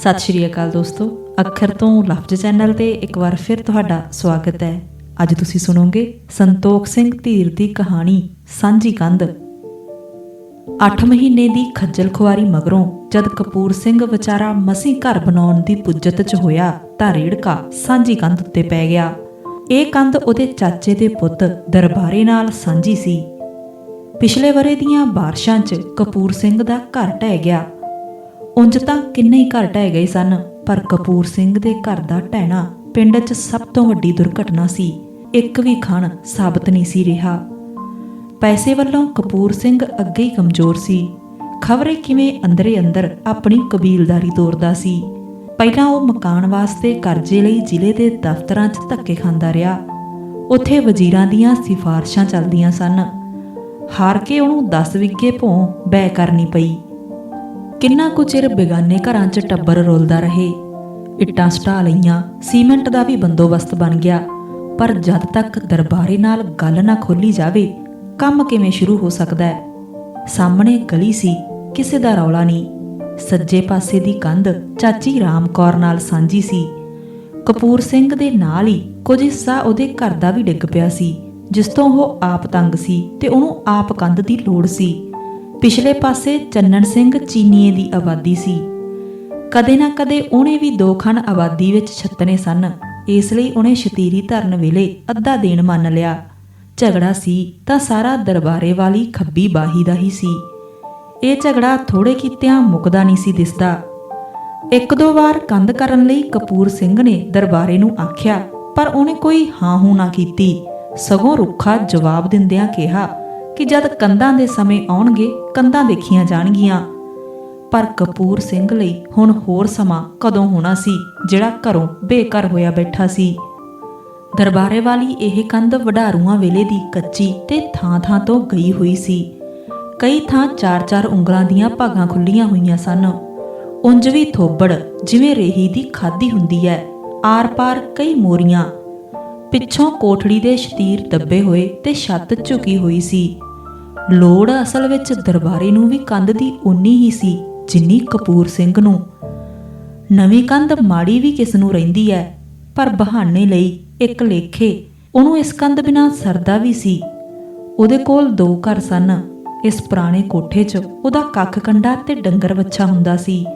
ਸਤਿ ਸ਼੍ਰੀ ਅਕਾਲ ਦੋਸਤੋ। ਅੱਖਰ ਤੋਂ ਲਫ਼ਜ਼ ਚੈਨਲ ਤੇ ਇੱਕ ਵਾਰ ਫਿਰ ਤੁਹਾਡਾ ਸਵਾਗਤ ਹੈ। ਅੱਜ ਤੁਸੀਂ ਸੁਣੋਗੇ ਸੰਤੋਖ ਸਿੰਘ ਧੀਰ ਦੀ ਕਹਾਣੀ, ਸਾਂਝੀ ਕੰਧ। 8 ਮਹੀਨੇ ਦੀ ਖੱਜਲ ਖੁਆਰੀ ਮਗਰੋਂ ਜਦ ਕਪੂਰ ਸਿੰਘ ਵਿਚਾਰਾ ਮਸੀਂ ਘਰ ਬਣਾਉਣ ਦੀ ਪੁੱਜਤ 'ਚ ਹੋਇਆ ਤਾਂ ਰੇੜਕਾ ਸਾਂਝੀ ਕੰਧ ਉੱਤੇ ਪੈ ਗਿਆ। ਇਹ ਕੰਧ ਉਹਦੇ ਚਾਚੇ ਦੇ ਪੁੱਤ ਦਰਬਾਰੇ ਨਾਲ ਸਾਂਝੀ ਸੀ। ਪਿਛਲੇ ਵਰੇ ਦੀਆਂ ਬਾਰਿਸ਼ਾਂ 'ਚ ਕਪੂਰ ਸਿੰਘ ਦਾ ਘਰ ਢਹਿ ਗਿਆ। ਉਂਝ ਤਾਂ ਕਿੰਨੇ ਹੀ ਘਰ ਢਹਿ ਗਏ ਸਨ, ਪਰ ਕਪੂਰ ਸਿੰਘ ਦੇ ਘਰ ਦਾ ਢਹਿਣਾ ਪਿੰਡ 'ਚ ਸਭ ਤੋਂ ਵੱਡੀ ਦੁਰਘਟਨਾ ਸੀ। ਇੱਕ ਵੀ ਖਣ ਸਾਬਤ ਨਹੀਂ ਸੀ ਰਿਹਾ। ਪੈਸੇ ਵੱਲੋਂ ਕਪੂਰ ਸਿੰਘ ਅੱਗੇ ਹੀ ਕਮਜ਼ੋਰ ਸੀ। ਖਬਰੇ ਕਿਵੇਂ ਅੰਦਰੇ ਅੰਦਰ ਆਪਣੀ ਕਬੀਲਦਾਰੀ ਤੋਰਦਾ ਸੀ। ਪਹਿਲਾਂ ਉਹ ਮਕਾਨ ਵਾਸਤੇ ਕਰਜ਼ੇ ਲਈ ਜ਼ਿਲ੍ਹੇ ਦੇ ਦਫ਼ਤਰਾਂ 'ਚ ਧੱਕੇ ਖਾਂਦਾ ਰਿਹਾ। ਉੱਥੇ ਵਜ਼ੀਰਾਂ ਦੀਆਂ ਸਿਫਾਰਸ਼ਾਂ ਚੱਲਦੀਆਂ ਸਨ। ਹਾਰ ਕੇ ਉਹਨੂੰ 10 ਵਿੱਗੇ ਭੋਂ ਬੈ ਕਰਨੀ ਪਈ। ਕਿੰਨਾ ਕੁ ਚਿਰ ਬੇਗਾਨੇ ਘਰਾਂ 'ਚ ਟੱਬਰ ਰੋਲਦਾ ਰਹੇ। ਇੱਟਾਂ ਸਟਾ ਲਈਆਂ, ਸੀਮੈਂਟ ਦਾ ਵੀ ਬੰਦੋਬਸਤ ਬਣ ਗਿਆ। ਪਰ ਜਦ ਤੱਕ ਦਰਬਾਰੇ ਨਾਲ ਗੱਲ ਨਾ ਖੋਲੀ ਜਾਵੇ, ਕੰਮ ਕਿਵੇਂ ਸ਼ੁਰੂ ਹੋ ਸਕਦਾ ਹੈ? ਸਾਹਮਣੇ ਗਲੀ ਸੀ, ਕਿਸੇ ਦਾ ਰੌਲਾ ਨਹੀਂ। ਸੱਜੇ ਪਾਸੇ ਦੀ ਕੰਧ ਚਾਚੀ ਰਾਮ ਕੌਰ ਨਾਲ ਸਾਂਝੀ ਸੀ। ਕਪੂਰ ਸਿੰਘ ਦੇ ਨਾਲ ਹੀ ਕੁਝ ਹਿੱਸਾ ਉਹਦੇ ਘਰ ਦਾ ਵੀ ਡਿੱਗ ਪਿਆ ਸੀ, ਜਿਸ ਤੋਂ ਉਹ ਆਪ ਤੰਗ ਸੀ ਤੇ ਉਹਨੂੰ ਆਪ ਕੰਧ ਦੀ ਲੋੜ ਸੀ। ਪਿਛਲੇ ਪਾਸੇ ਚੰਨਣ ਸਿੰਘ ਚੀਨੀਏ ਦੀ ਆਬਾਦੀ ਸੀ। ਕਦੇ ਨਾ ਕਦੇ ਉਹਨੇ ਵੀ ਦੋ ਖਣ ਆਬਾਦੀ ਵਿੱਚ ਛੱਤਨੇ ਸਨ। ਇਸ ਲਈ ਉਹਨੇ ਸ਼ਤੀਰੀ ਧਰਨ ਵੇਲੇ ਅੱਧਾ ਦੇਣ ਮੰਨ ਲਿਆ। ਝਗੜਾ ਸੀ ਤਾਂ ਸਾਰਾ ਦਰਬਾਰੇ ਵਾਲੀ ਖੱਬੀ ਬਾਹੀ ਦਾ ਹੀ ਸੀ। ਇਹ ਝਗੜਾ ਥੋੜੇ ਕੀਤਿਆਂ ਮੁੱਕਦਾ ਨਹੀਂ ਸੀ ਦਿਸਦਾ। ਇੱਕ ਦੋ ਵਾਰ ਕੰਧ ਕਰਨ ਲਈ ਕਪੂਰ ਸਿੰਘ ਨੇ ਦਰਬਾਰੇ ਨੂੰ ਆਖਿਆ, ਪਰ ਉਹਨੇ ਕੋਈ ਹਾਂ ਹੂੰ ਨਾ ਕੀਤੀ। ਸਗੋਂ ਰੁੱਖਾ ਜਵਾਬ ਦਿੰਦਿਆਂ ਕਿਹਾ ਕਿ ਜਦ ਕੰਧਾਂ ਦੇ ਸਮੇਂ ਆਉਣਗੇ, ਕੰਧਾਂ ਦੇਖੀਆਂ ਜਾਣਗੀਆਂ। ਪਰ ਕਪੂਰ ਸਿੰਘ ਲਈ ਹੁਣ ਹੋਰ ਸਮਾਂ ਕਦੋਂ ਹੋਣਾ ਸੀ, ਜਿਹੜਾ ਘਰੋਂ ਬੇਘਰ ਹੋਇਆ ਬੈਠਾ ਸੀ? ਦਰਬਾਰੇ ਵਾਲੀ ਇਹ ਕੰਧ ਵਡਾਰੂਆਂ ਵੇਲੇ ਦੀ ਕੱਚੀ ਤੇ ਥਾਂ-ਥਾਂ ਤੋਂ ਗਈ ਹੋਈ ਸੀ। ਕਈ ਥਾਂ ਚਾਰ-ਚਾਰ ਉਂਗਲਾਂ ਦੀਆਂ ਭਾਗਾਂ ਖੁੱਲੀਆਂ ਹੋਈਆਂ ਸਨ। ਉਂਝ ਵੀ ਥੋਬੜ ਜਿਵੇਂ ਰੇਹੀ ਦੀ ਖਾਦੀ ਹੁੰਦੀ ਹੈ, ਆਰ-ਪਾਰ ਕਈ ਮੋਰੀਆਂ। ਪਿੱਛੋਂ ਕੋਠੜੀ ਦੇ ਸ਼ਤੀਰ ਦੱਬੇ ਹੋਏ ਤੇ ਛੱਤ ਝੁਕੀ ਹੋਈ ਸੀ। ਲੋੜ ਅਸਲ ਵਿੱਚ ਦਰਬਾਰੇ ਨੂੰ ਵੀ ਕੰਧ ਦੀ ਉਨੀ ਹੀ ਸੀ ਜਿੰਨੀ ਕਪੂਰ ਸਿੰਘ ਨੂੰ। ਨਵੀਂ ਕੰਧ ਮਾੜੀ ਵੀ ਕਿਸ ਨੂੰ ਰਹਿੰਦੀ ਹੈ ਪਰ ਬਹਾਨੇ ਲਈ ਇੱਕ ਲੇਖੇ। ਉਹਨੂੰ ਇਸ ਕੰਧ ਬਿਨਾ ਸਰਦਾ ਵੀ ਸੀ। ਉਹਦੇ ਕੋਲ ਦੋ ਘਰ ਸਨ। ਇਸ ਪੁਰਾਣੇ ਕੋਠੇ 'ਚ ਉਹਦਾ ਕੱਖ ਕੰਡਾ ਤੇ ਡੰਗਰ ਵੱਛਾ ਹੁੰਦਾ ਸੀ।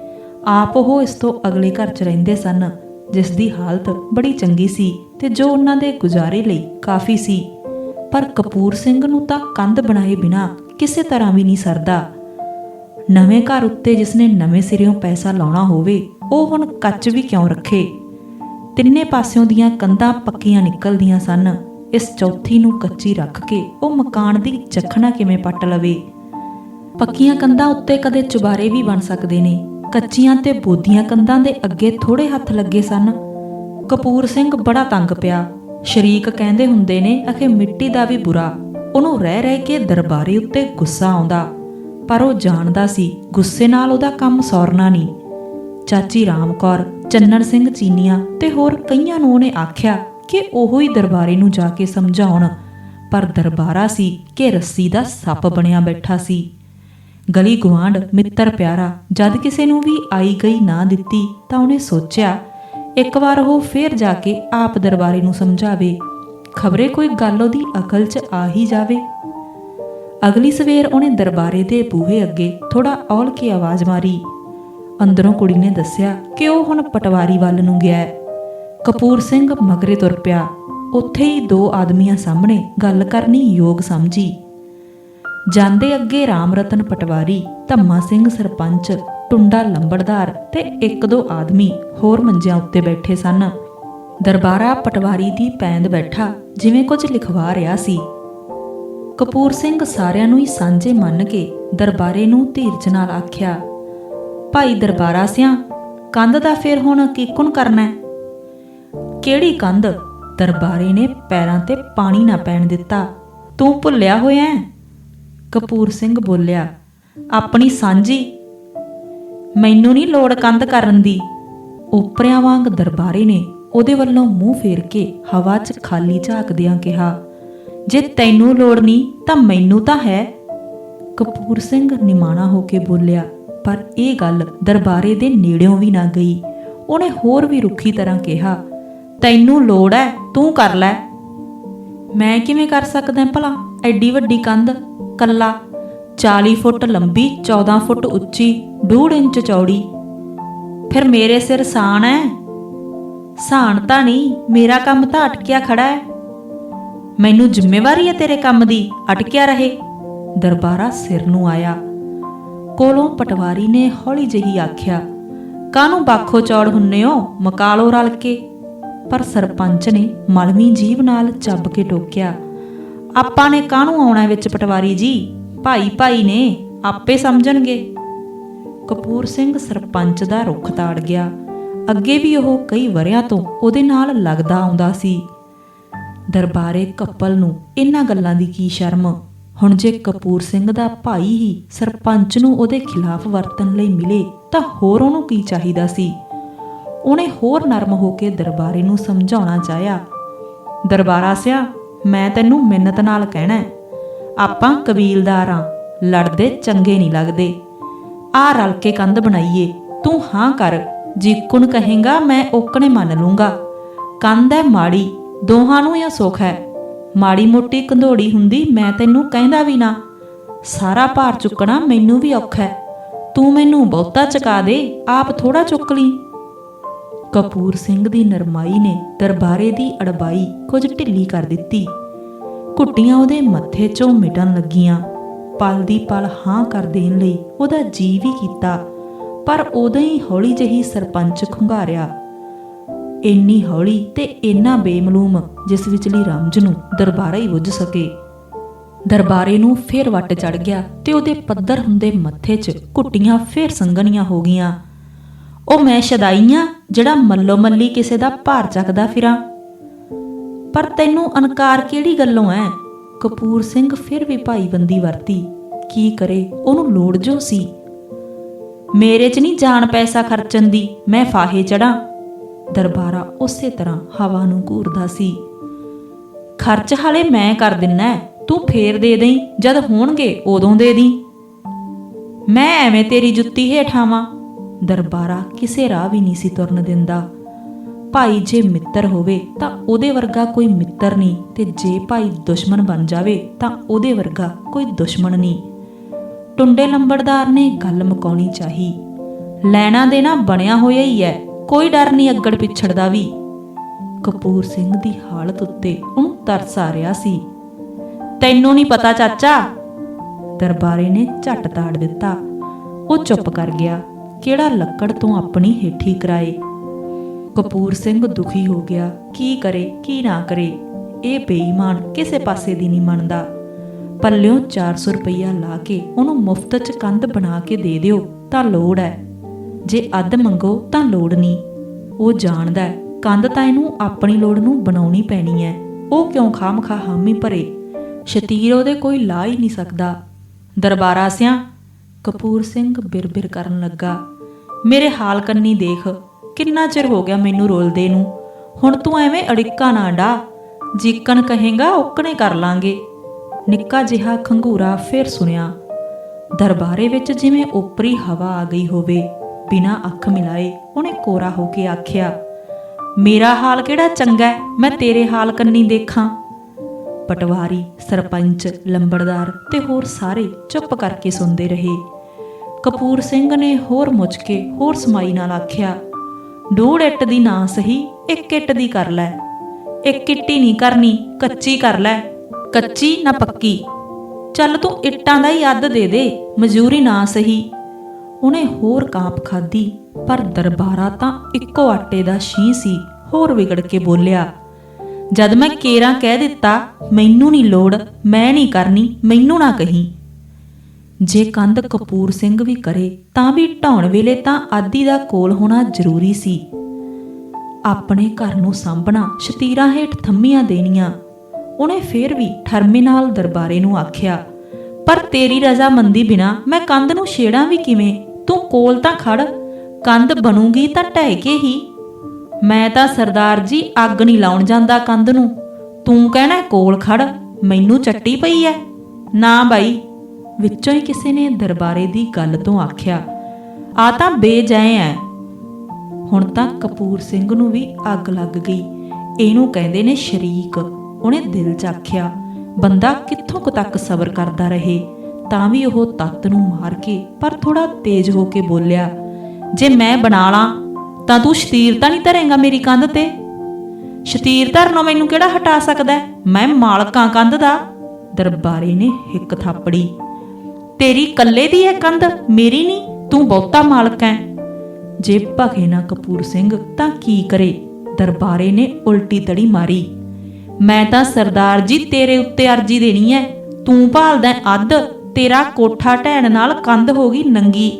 ਆਪ ਉਹ ਇਸ ਤੋਂ ਅਗਲੇ ਘਰ 'ਚ ਰਹਿੰਦੇ ਸਨ, ਜਿਸ ਦੀ ਹਾਲਤ ਬੜੀ ਚੰਗੀ ਸੀ ਤੇ ਜੋ ਉਹਨਾਂ ਦੇ ਗੁਜ਼ਾਰੇ ਲਈ ਕਾਫੀ ਸੀ। ਪਰ ਕਪੂਰ ਸਿੰਘ ਨੂੰ ਤਾਂ ਕੰਧ ਬਣਾਏ ਬਿਨਾ ਕਿਸੇ ਤਰ੍ਹਾਂ ਵੀ ਨਹੀਂ ਸਰਦਾ। ਨਵੇਂ ਘਰ ਉੱਤੇ ਜਿਸਨੇ ਨਵੇਂ ਸਿਰਿਓਂ ਪੈਸਾ ਲਾਉਣਾ ਹੋਵੇ, ਉਹ ਹੁਣ ਕੱਚ ਵੀ ਕਿਉਂ ਰੱਖੇ? ਤਿੰਨੇ ਪਾਸਿਓਂ ਦੀਆਂ ਕੰਧਾਂ ਪੱਕੀਆਂ ਨਿਕਲਦੀਆਂ ਸਨ। ਇਸ ਚੌਥੀ ਨੂੰ ਕੱਚੀ ਰੱਖ ਕੇ ਉਹ ਮਕਾਨ ਦੀ ਜਖਣਾ ਕਿਵੇਂ ਪੱਟ ਲਵੇ? ਪੱਕੀਆਂ ਕੰਧਾਂ ਉੱਤੇ ਕਦੇ ਚੁਬਾਰੇ ਵੀ ਬਣ ਸਕਦੇ ਨੇ। ਕੱਚੀਆਂ ਤੇ ਬੋਦੀਆਂ ਕੰਧਾਂ ਦੇ ਅੱਗੇ ਥੋੜੇ ਹੱਥ ਲੱਗੇ ਸਨ। ਕਪੂਰ ਸਿੰਘ ਬੜਾ ਤੰਗ ਪਿਆ। ਸ਼ਰੀਕ ਕਹਿੰਦੇ ਹੁੰਦੇ ਨੇ, ਅਖੇ ਮਿੱਟੀ ਦਾ ਵੀ ਬੁਰਾ। ਉਹਨੂੰ ਰਹਿ ਰਹਿ ਕੇ ਦਰਬਾਰੇ ਉੱਤੇ ਗੁੱਸਾ ਆਉਂਦਾ, ਪਰ ਉਹ ਜਾਣਦਾ ਸੀ, ਗੁੱਸੇ ਨਾਲ ਉਹਦਾ ਕੰਮ ਸੌਰਨਾ ਨਹੀਂ। ਚਾਚੀ ਰਾਮ ਚੰਨਣ ਸਿੰਘ ਚੀਨੀਆਂ ਤੇ ਹੋਰ ਕਈਆਂ ਨੂੰ ਉਹਨੇ ਆਖਿਆ ਕਿ ਉਹੋ ਹੀ ਦਰਬਾਰੇ ਨੂੰ ਜਾ ਕੇ ਸਮਝਾਉਣ, ਪਰ ਦਰਬਾਰਾ ਸੀ ਕਿ ਰੱਸੀ ਦਾ ਸੱਪ ਬਣਿਆ ਬੈਠਾ ਸੀ। ਗਲੀ ਗਵਾਂਡ ਮਿੱਤਰ ਪਿਆਰਾ, ਜਦ ਕਿਸੇ ਨੂੰ ਵੀ ਆਈ ਗਈ ਨਾ ਦਿੱਤੀ ਤਾਂ ਉਹਨੇ ਸੋਚਿਆ ਇੱਕ ਵਾਰ ਉਹ ਫੇਰ ਜਾ ਕੇ ਆਪ ਦਰਬਾਰੇ ਨੂੰ ਸਮਝਾਵੇ, ਖਬਰੇ ਕੋਈ ਗੱਲ ਉਹਦੀ ਅਕਲ 'ਚ ਆ ਹੀ ਜਾਵੇ। ਅਗਲੀ ਸਵੇਰ ਉਹਨੇ ਦਰਬਾਰੇ ਦੇ ਬੂਹੇ ਅੱਗੇ ਥੋੜਾ ਔਲ ਕੇ ਆਵਾਜ਼ ਮਾਰੀ। ਅੰਦਰੋਂ ਕੁੜੀ ਨੇ ਦੱਸਿਆ ਕਿ ਉਹ ਹੁਣ ਪਟਵਾਰੀ ਵੱਲ ਨੂੰ ਗਿਆ ਹੈ। ਕਪੂਰ ਸਿੰਘ ਮਗਰੇ ਤੁਰ ਪਿਆ। ਉੱਥੇ ਹੀ ਦੋ ਆਦਮੀਆਂ ਸਾਹਮਣੇ ਗੱਲ ਕਰਨੀ ਯੋਗ ਸਮਝੀ। ਜਾਂਦੇ ਅੱਗੇ ਰਾਮ ਰਤਨ ਪਟਵਾਰੀ, ਧੰਮਾ ਸਿੰਘ ਸਰਪੰਚ ਟੁੰਡਾ ਲੰਬੜਦਾਰ ਤੇ ਇੱਕ ਦੋ ਆਦਮੀ ਹੋਰ ਮੰਜਿਆਂ ਉੱਤੇ ਬੈਠੇ ਸਨ। ਦਰਬਾਰਾ ਪਟਵਾਰੀ ਦੀ ਪੈਂਦ ਬੈਠਾ ਜਿਵੇਂ ਕੁਝ ਲਿਖਵਾ ਰਿਹਾ ਸੀ। ਕਪੂਰ ਸਿੰਘ ਸਾਰਿਆਂ ਨੂੰ ਹੀ ਸਾਂਝੇ ਮੰਨ ਕੇ ਦਰਬਾਰੇ ਨੂੰ ਧੀਰਜ ਨਾਲ ਆਖਿਆ, ਭਾਈ ਦਰਬਾਰਾ ਸਿਆਂ, ਕੰਧ ਦਾ ਫੇਰ ਹੁਣ ਕੀਕੁਨ ਕਰਨਾ? ਕਿਹੜੀ ਕੰਧ? ਦਰਬਾਰੇ ਨੇ ਪੈਰਾਂ ਤੇ ਪਾਣੀ ਨਾ ਪੈਣ ਦਿੱਤਾ। ਤੂੰ ਭੁੱਲਿਆ ਹੋਇਆ ਕਪੂਰ ਸਿੰਘ ਬੋਲਿਆ, ਆਪਣੀ ਸਾਂਝੀ ਮੈਨੂੰ ਨਹੀਂ ਲੋੜ ਕੰਧ ਕਰਨ ਦੀ। ਓਪਰਿਆਂ ਵਾਂਗ ਦਰਬਾਰੇ ਨੇ ਉਹਦੇ ਵੱਲੋਂ ਮੂੰਹ ਫੇਰ ਕੇ ਹਵਾ 'ਚ ਖਾਲੀ ਝਾਕਦਿਆਂ ਕਿਹਾ, ਜੇ ਤੈਨੂੰ ਲੋੜ ਨਹੀਂ, ਤਾਂ ਮੈਨੂੰ ਤਾਂ ਹੈ। ਕਪੂਰ ਸਿੰਘ ਨਿਮਾਣਾ ਹੋ ਕੇ ਬੋਲਿਆ, ਪਰ ਇਹ ਗੱਲ ਦਰਬਾਰੇ ਦੇ ਨੇੜਿਓਂ ਵੀ ਨਾ ਗਈ। ਉਹਨੇ ਹੋਰ ਵੀ ਰੁੱਖੀ ਤਰ੍ਹਾਂ ਕਿਹਾ, ਤੈਨੂੰ ਲੋੜ ਹੈ ਤੂੰ ਕਰ ਲੈ। ਮੈਂ ਕਿਵੇਂ ਕਰ ਸਕਦਾ ਭਲਾ? ਐਡੀ ਵੱਡੀ ਕੰਧ? ਕੱਲਾ 40 ਫੁੱਟ ਲੰਬੀ 14 ਫੁੱਟ ਉੱਚੀ 2 ਇੰਚ ਚੌੜੀ। ਫਿਰ ਮੇਰੇ ਸਿਰ ਸਾਣ ਹੈ ਸਾਣ ਤਾਂ ਨਹੀਂ, ਮੇਰਾ ਕੰਮ ਤਾਂ ਅਟਕਿਆ ਖੜਾ ਹੈ ਮੈਨੂੰ ਜ਼ਿੰਮੇਵਾਰੀ ਹੈ ਤੇਰੇ ਕੰਮ ਦੀ, ਅਟਕਿਆ ਰਹੇ। ਦਰਬਾਰਾ ਸਿਰ ਨੂੰ ਆਇਆ। ਕੋਲੋਂ ਪਟਵਾਰੀ ਨੇ ਹੌਲੀ ਜਿਹੀ ਆਖਿਆ, ਕਾਹਨੂੰ ਬਾਖੋ ਚੌੜ ਹੁੰਨੇ ਹੋ, ਮਕਾਲੋ ਰਲ ਕੇ? ਪਰ ਸਰਪੰਚ ਨੇ ਮਲਵੀ ਜੀਭ ਨਾਲ ਚੱਬ ਕੇ ਟੋਕਿਆ, ਆਪਾਂ ਨੇ ਕਾਹਨੂੰ ਆਉਣਾ ਵਿੱਚ ਪਟਵਾਰੀ ਜੀ? ਭਾਈ ਭਾਈ ਨੇ ਆਪੇ ਸਮਝਣਗੇ। ਕਪੂਰ ਸਿੰਘ ਸਰਪੰਚ ਦਾ ਰੁੱਖ ਤਾੜ ਗਿਆ। ਅੱਗੇ ਵੀ ਉਹ ਕਈ ਵਰਿਆਂ ਤੋਂ ਉਹਦੇ ਨਾਲ ਲੱਗਦਾ ਆਉਂਦਾ ਸੀ। ਦਰਬਾਰੇ ਕੱਪਲ ਨੂੰ ਇਹਨਾਂ ਗੱਲਾਂ ਦੀ ਕੀ ਸ਼ਰਮ। ਹੁਣ ਜੇ ਕਪੂਰ ਸਿੰਘ ਦਾ ਭਾਈ ਹੀ ਸਰਪੰਚ ਨੂੰ ਉਹਦੇ ਖਿਲਾਫ ਵਰਤਣ ਲਈ ਮਿਲੇ ਤਾਂ ਹੋਰ ਉਹਨੂੰ ਕੀ ਚਾਹੀਦਾ ਸੀ? ਉਹਨੇ ਹੋਰ ਨਰਮ ਹੋ ਕੇ ਦਰਬਾਰੇ ਨੂੰ ਸਮਝਾਉਣਾ ਚਾਹਿਆ। ਦਰਬਾਰਾ ਸਿਆ ਮੈਂ ਤੈਨੂੰ ਮਿੰਨਤ ਨਾਲ ਕਹਿਣਾ ਹੈ, ਆਪਾਂ ਕਬੀਲਦਾਰ ਆਂ। ਲੜਦੇ ਚੰਗੇ ਨਹੀਂ ਲੱਗਦੇ। ਆ ਰਲ ਕੇ ਕੰਧ ਬਣਾਈਏ। ਤੂੰ ਹਾਂ ਕਰ। ਜਿੱਕੁਣ ਕਹੇਗਾ, ਮੈਂ ਓਕਣੇ ਮੰਨ ਲੂੰਗਾ। ਕੰਧ ਹੈ ਮਾੜੀ, ਦੋਹਾਂ ਨੂੰ ਇਹ ਸੁੱਖ ਹੈ। ਮਾੜੀ ਮੋਟੀ ਕੰਧੋੜੀ ਹੁੰਦੀ, ਮੈਂ ਤੈਨੂੰ ਕਹਿੰਦਾ ਵੀ ਨਾ। ਸਾਰਾ ਭਾਰ ਚੁੱਕਣਾ ਮੈਨੂੰ ਵੀ ਔਖਾ ਹੈ। ਤੂੰ ਮੈਨੂੰ ਬਹੁਤਾ ਚੁਕਾ ਦੇ, ਆਪ ਥੋੜਾ ਚੁੱਕ ਲਈ। ਕਪੂਰ ਸਿੰਘ ਦੀ ਨਰਮਾਈ ਨੇ ਦਰਬਾਰੇ ਦੀ ਅੜਬਾਈ ਕੁਝ ਢਿੱਲੀ ਕਰ ਦਿੱਤੀ। ਘੁੱਟੀਆਂ ਉਹਦੇ ਮੱਥੇ 'ਚੋਂ ਮਿਟਣ ਲੱਗੀਆਂ। ਪਲ ਦੀ ਪਲ ਹਾਂ ਕਰ ਦੇਣ ਲਈ ਉਹਦਾ ਜੀ ਵੀ ਕੀਤਾ, ਪਰ ਉਦੋਂ ਹੀ ਹੌਲੀ ਜਿਹੀ ਸਰਪੰਚ ਖੁੰਘਾਰਿਆ ਇੰਨੀ ਹੌਲੀ ਤੇ ਇੰਨਾ ਬੇਮਲੂਮ, ਜਿਸ ਵਿਚਲੀ ਰਾਮਜ ਨੂੰ ਦਰਬਾਰਾ ਹੀ ਬੁੱਝ ਸਕੇ। ਦਰਬਾਰੇ ਨੂੰ ਫੇਰ ਵੱਟ ਚੜ ਗਿਆ ਤੇ ਉਹਦੇ ਪੱਧਰ ਹੁੰਦੇ ਮੱਥੇ 'ਚ ਘੁੱਟੀਆਂ ਫੇਰ ਸੰਗਣੀਆਂ ਹੋ ਗਈਆਂ। ਉਹ ਮੈਂ ਸ਼ਦਾਈਆਂ ਜਿਹੜਾ ਮੱਲੋ ਮੱਲੀ ਕਿਸੇ ਦਾ ਭਾਰ ਚੱਕਦਾ ਫਿਰਾਂ। ਪਰ ਤੈਨੂੰ ਅਨਕਾਰ ਕਿਹੜੀ ਗੱਲੋਂ ਐ? ਕਪੂਰ ਸਿੰਘ ਫਿਰ ਵੀ ਭਾਈਬੰਦੀ ਵਰਤੀ। ਕੀ ਕਰੇ? ਉਹਨੂੰ ਲੋੜ ਜੋ ਸੀ? ਮੇਰੇ 'ਚ ਨਹੀਂ ਜਾਣ ਪੈਸਾ ਖਰਚਣ ਦੀ, ਮੈਂ ਫਾਹੇ ਚੜਾਂ ਦਰਬਾਰਾ ਉਸੇ ਤਰ੍ਹਾਂ ਹਵਾ ਨੂੰ ਘੂਰਦਾ ਸੀ। ਖਰਚ ਹਾਲੇ ਮੈਂ ਕਰ ਦਿੰਨਾ, ਤੂੰ ਫੇਰ ਦੇ ਦੇਈਂ, ਜਦ ਹੋਣਗੇ ਉਦੋਂ ਦੇ ਦੀ ਮੈਂ ਐਵੇਂ ਤੇਰੀ ਜੁੱਤੀ ਹੇਠਾਵਾਂ ਦਰਬਾਰਾ ਕਿਸੇ ਰਾਹ ਵੀ ਨਹੀਂ ਸੀ ਤੁਰਨ ਦਿੰਦਾ। ਭਾਈ ਜੇ ਮਿੱਤਰ ਹੋਵੇ ਤਾਂ ਉਹਦੇ ਵਰਗਾ ਕੋਈ ਮਿੱਤਰ ਨਹੀਂ ਤੇ ਜੇ ਭਾਈ ਦੁਸ਼ਮਣ ਬਣ ਜਾਵੇ ਤਾਂ ਉਹਦੇ ਵਰਗਾ ਕੋਈ ਦੁਸ਼ਮਣ ਨਹੀਂ। ਟੁੰਡੇ ਲੰਬੜਦਾਰ ਨੇ ਗੱਲ ਮੁਕਾਉਣੀ ਚਾਹੀ। ਲੈਣਾ ਦੇਣਾ ਬਣਿਆ ਹੋਇਆ ਹੀ ਹੈ, ਕੋਈ ਡਰ ਨਹੀਂ ਅੱਗੜ ਪਿੱਛੜ ਦਾ ਵੀ। ਕਪੂਰ ਸਿੰਘ ਦੀ ਹਾਲਤ ਉੱਤੇ ਉਹਨੂੰ ਤਰਸ ਆ ਰਿਹਾ ਸੀ। ਤੈਨੂੰ ਨਹੀਂ ਪਤਾ ਚਾਚਾ? ਦਰਬਾਰੇ ਨੇ ਝੱਟ ਤਾੜ ਦਿੱਤਾ। ਉਹ ਚੁੱਪ ਕਰ ਗਿਆ, ਕਿਹੜਾ ਲੱਕੜ ਤੋਂ ਆਪਣੀ ਹੇਠੀ ਕਰਾਏ? ਕਪੂਰ ਸਿੰਘ ਦੁਖੀ ਹੋ ਗਿਆ। ਕੀ ਕਰੇ ਕੀ ਨਾ ਕਰੇ। ਇਹ ਬੇਈਮਾਨ ਕਿਸੇ ਪਾਸੇ ਦੀ ਨਹੀਂ ਮੰਨਦਾ। ਪੱਲਿਓਂ 400 ਰੁਪਈਆ ਲਾ ਕੇ ਉਹਨੂੰ ਮੁਫਤ 'ਚ ਕੰਧ ਬਣਾ ਕੇ ਦੇ ਦਿਓ ਤਾਂ ਲੋੜ ਹੈ ਜੇ ਅੱਧ ਮੰਗੋ ਤਾਂ ਲੋੜ ਨਹੀਂ। ਉਹ ਜਾਣਦਾ ਹੈ, ਕੰਧ ਤਾਂ ਇਹਨੂੰ ਆਪਣੀ ਲੋੜ ਨੂੰ ਬਣਾਉਣੀ ਪੈਣੀ ਹੈ ਉਹ ਕਿਉਂ ਖਾਮਖਾ ਹਾਮੀ ਭਰੇ? ਸ਼ਤੀਰ ਉਹਦੇ ਕੋਈ ਲਾ ਹੀ ਨਹੀਂ ਸਕਦਾ। ਦਰਬਾਰਾ ਸਿਆਂ ਕਪੂਰ ਸਿੰਘ ਬਿਰਬਿਰ ਕਰਨ ਲੱਗਾ। ਮੇਰੇ ਹਾਲ ਕੰਨੀ ਦੇਖ ਕਿੰਨਾ ਚਿਰ ਹੋ ਗਿਆ ਮੈਨੂੰ ਰੋਲਦੇ ਨੂੰ? ਹੁਣ ਤੂੰ ਐਵੇਂ ਅੜਿੱਕਾ ਨਾ ਡਾ। ਜੀਕਣ ਕਹੇਗਾ ਓਕਣੇ ਕਰ ਲਾਂਗੇ। ਨਿੱਕਾ ਜਿਹਾ ਖੰਗੂਰਾ ਫੇਰ ਸੁਣਿਆ, ਦਰਬਾਰੇ ਵਿੱਚ ਜਿਵੇਂ ਉਪਰੀ ਹਵਾ ਆ ਗਈ ਹੋਵੇ, ਬਿਨਾਂ ਅੱਖ ਮਿਲਾਏ, ਉਹਨੇ ਕੋਰਾ ਹੋ ਕੇ ਆਖਿਆ, ਮੇਰਾ ਹਾਲ ਕਿਹੜਾ ਚੰਗਾ ਹੈ? ਮੈਂ ਤੇਰੇ ਹਾਲ ਕੰਨੀ ਦੇਖਾਂ। ਪਟਵਾਰੀ, ਸਰਪੰਚ, ਲੰਬੜਦਾਰ ਤੇ ਹੋਰ ਸਾਰੇ ਚੁੱਪ ਕਰਕੇ ਸੁਣਦੇ ਰਹੇ। ਕਪੂਰ ਸਿੰਘ ਨੇ ਹੋਰ ਮੁੱਚ ਕੇ ਹੋਰ ਸਮਾਈ ਨਾਲ ਆਖਿਆ ਡੂੜ ਇੱਟ ਦੀ ਨਾ ਸਹੀ, ਇੱਕ ਇੱਟ ਦੀ ਕਰ ਲੈ। ਇੱਕ ਇੱਟੀ ਨਹੀਂ ਕਰਨੀ, ਕੱਚੀ ਕਰ ਲੈ। ਕੱਚੀ ਨਾ ਪੱਕੀ। ਚੱਲ ਤੂੰ ਇੱਟਾਂ ਦਾ ਹੀ ਅੱਧ ਦੇ ਦੇ, ਮਜ਼ਦੂਰੀ ਨਾ ਸਹੀ। ਉਹਨੇ ਹੋਰ ਕਾਂਪ ਖਾਦੀ ਪਰ ਦਰਬਾਰਾ ਤਾਂ ਇੱਕੋ ਆਟੇ ਦਾ ਸ਼ੀ ਸੀ, ਹੋਰ ਵਿਗੜ ਕੇ ਬੋਲਿਆ, ਜਦ ਮੈਂ ਕੇਰਾ ਕਹਿ ਦਿੱਤਾ, ਮੈਨੂੰ ਨਹੀਂ ਲੋੜ, ਮੈਂ ਨਹੀਂ ਕਰਨੀ, ਮੈਨੂੰ ਨਾ ਕਹੀਂ। ਜੇ ਕੰਧ ਕਪੂਰ ਸਿੰਘ ਵੀ ਕਰੇ, ਤਾਂ ਵੀ ਢਾਉਣ ਵੇਲੇ ਤਾਂ ਆਦੀ ਦਾ ਕੋਲ ਹੋਣਾ ਜ਼ਰੂਰੀ ਸੀ। ਆਪਣੇ ਘਰ ਨੂੰ ਸਾਂਭਣਾ ਸ਼ਤੀਰਾਂ ਹੇਠ ਥੰਮੀਆਂ ਦੇਣੀਆਂ। ਉਹਨੇ ਫੇਰ ਵੀ ਠਰਮੇ ਨਾਲ ਦਰਬਾਰੇ ਨੂੰ ਆਖਿਆ, ਪਰ ਤੇਰੀ ਰਜ਼ਾਮੰਦੀ ਬਿਨਾ ਮੈਂ ਕੰਧ ਨੂੰ ਛੇੜਾਂ ਵੀ ਕਿਵੇਂ? ਤੂੰ ਕੋਲ ਤਾਂ ਖੜ, ਕੰਧ ਬਣੂਗੀ ਤਾਂ ਢਹਿ ਕੇ ਹੀ। ਮੈਂ ਤਾਂ ਸਰਦਾਰ ਜੀ ਅੱਗ ਨਹੀਂ ਲਾਉਣ ਜਾਂਦਾ ਕੰਧ ਨੂੰ। ਤੂੰ ਕਹਿਣਾ ਕੋਲ ਖੜ, ਮੈਨੂੰ ਚੱਟੀ ਪਈ ਐ। ਨਾ ਬਾਈ ਵਿੱਚੋਂ ਹੀ ਕਿਸੇ ਨੇ ਦਰਬਾਰੇ ਦੀ ਗੱਲ ਤੋਂ ਆਖਿਆ, ਆ ਤਾਂ ਬੇਜੈ ਐ। ਹੁਣ ਤਾਂ ਕਪੂਰ ਸਿੰਘ ਨੂੰ ਵੀ ਅੱਗ ਲੱਗ ਗਈ। ਇਹਨੂੰ ਕਹਿੰਦੇ ਨੇ ਸ਼ਰੀਕ। ਉਹਨੇ ਦਿਲ ਚ ਆਖਿਆ, ਬੰਦਾ ਕਿੱਥੋਂ ਕੁ ਤੱਕ ਸਬਰ ਕਰਦਾ ਰਹੇ? ਤਾਂ ਵੀ ਉਹ ਤੱਤ ਨੂੰ ਮਾਰ ਕੇ ਪਰ ਥੋੜਾ ਤੇਜ਼ ਹੋ ਕੇ ਬੋਲਿਆ, ਜੇ ਮੈਂ ਬਣਾ ਲਾਂ, ਤਾਂ ਤੂੰ ਸ਼ਤੀਰ ਤਾਂ ਨਹੀਂ ਧਰੇਂਗਾ ਮੇਰੀ ਕੰਧ ਤੇ? ਸ਼ਤੀਰ ਧਰਨੋਂ ਮੈਨੂੰ ਕਿਹੜਾ ਹਟਾ ਸਕਦਾ? ਹੈ? ਮੈਂ ਮਾਲਕਾਂ ਕੰਧ ਦਾ। ਦਰਬਾਰੀ ਨੇ ਹਿੱਕ ਥਾਪੜੀ। ਤੇਰੀ ਕੱਲੇ ਦੀ ਹੈ ਕੰਧ, ਮੇਰੀ ਨਹੀਂ, ਤੂੰ ਬਹੁਤਾ ਮਾਲਕ ਹੈ। ਜੇ ਭਖੇ ਨਾ ਕਪੂਰ ਸਿੰਘ, ਤਾਂ ਕੀ ਕਰੇ? ਦਰਬਾਰੇ ਨੇ ਉਲਟੀ ਤੜੀ ਮਾਰੀ। ਮੈਂ ਤਾਂ ਸਰਦਾਰ ਜੀ, ਤੇਰੇ ਉੱਤੇ ਅਰਜੀ ਦੇਣੀ ਐ ਤੂੰ ਭਾਲਦਾ ਅੱਧ, ਤੇਰਾ ਕੋਠਾ ਢਹਿਣ ਨਾਲ ਕੰਧ ਹੋ ਗਈ ਨੰਗੀ।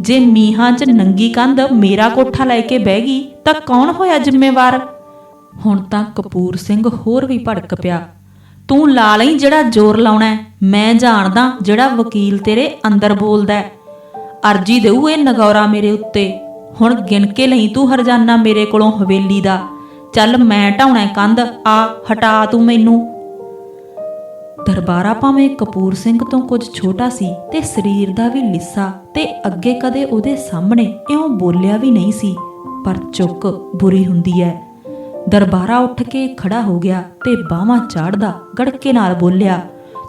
ਜੇ ਮੀਹਾਂ 'ਚ ਨੰਗੀ ਕੰਧ ਮੇਰਾ ਕੋਠਾ ਲੈ ਕੇ ਬਹਿ ਗਈ, ਤਾਂ ਕੌਣ ਹੋਇਆ ਜ਼ਿੰਮੇਵਾਰ? ਹੁਣ ਤਾਂ ਕਪੂਰ ਸਿੰਘ ਹੋਰ ਵੀ ਭੜਕ ਪਿਆ। ਤੂੰ ਲਾ ਲਈ ਜਿਹੜਾ ਜ਼ੋਰ ਲਾਉਣਾ ਮੈਂ ਜਾਣਦਾ ਜਿਹੜਾ ਵਕੀਲ ਤੇਰੇ ਅੰਦਰ ਬੋਲਦਾ ਅਰਜੀ ਦੇਊ ਇਹ ਨਗੌਰਾ ਮੇਰੇ ਉੱਤੇ। ਹੁਣ ਗਿਣ ਕੇ ਲਈ ਤੂੰ ਹਰਜਾਨਾ ਮੇਰੇ ਕੋਲੋਂ ਹਵੇਲੀ ਦਾ। ਚੱਲ ਮੈਂ ਢਾਉਣਾ ਕੰਧ। ਆ, ਹਟਾ ਤੂੰ ਮੈਨੂੰ। ਦਰਬਾਰਾ ਭਾਵੇਂ ਕਪੂਰ ਸਿੰਘ ਤੋਂ ਕੁਝ ਛੋਟਾ ਸੀ ਤੇ ਸਰੀਰ ਦਾ ਵੀ ਲਿੱਸਾ ਤੇ ਅੱਗੇ ਕਦੇ ਉਹਦੇ ਸਾਹਮਣੇ ਇਉਂ ਬੋਲਿਆ ਵੀ ਨਹੀਂ ਸੀ। ਪਰ ਚੁੱਕ ਬੁਰੀ ਹੁੰਦੀ ਹੈ। ਦਰਬਾਰਾ ਉੱਠ ਕੇ ਖੜਾ ਹੋ ਗਿਆ ਤੇ ਬਾਹਾਂ ਚਾੜਦਾ ਗੜਕੇ ਨਾਲ ਬੋਲਿਆ,